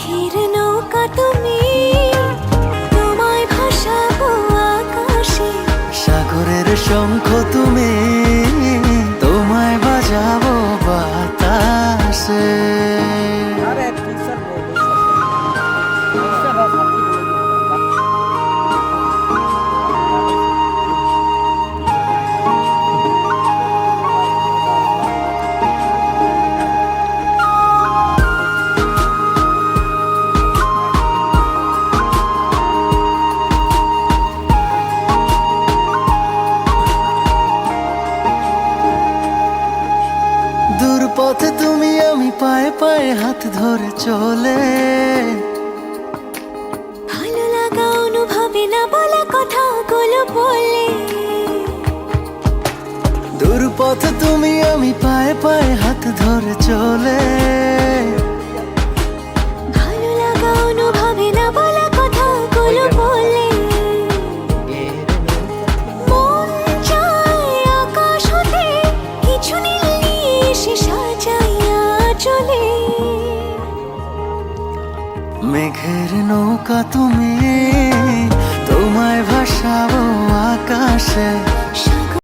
মেঘের নৌকা তুমি তোমায় ভাসাবো আকাশে। সাগরের শঙ্খ তুমি পথে তুমি আমি পায়ে পায়ে হাত ধরে চলে। মেঘের নৌকা তুমি তোমায় ভাসাবো আকাশে।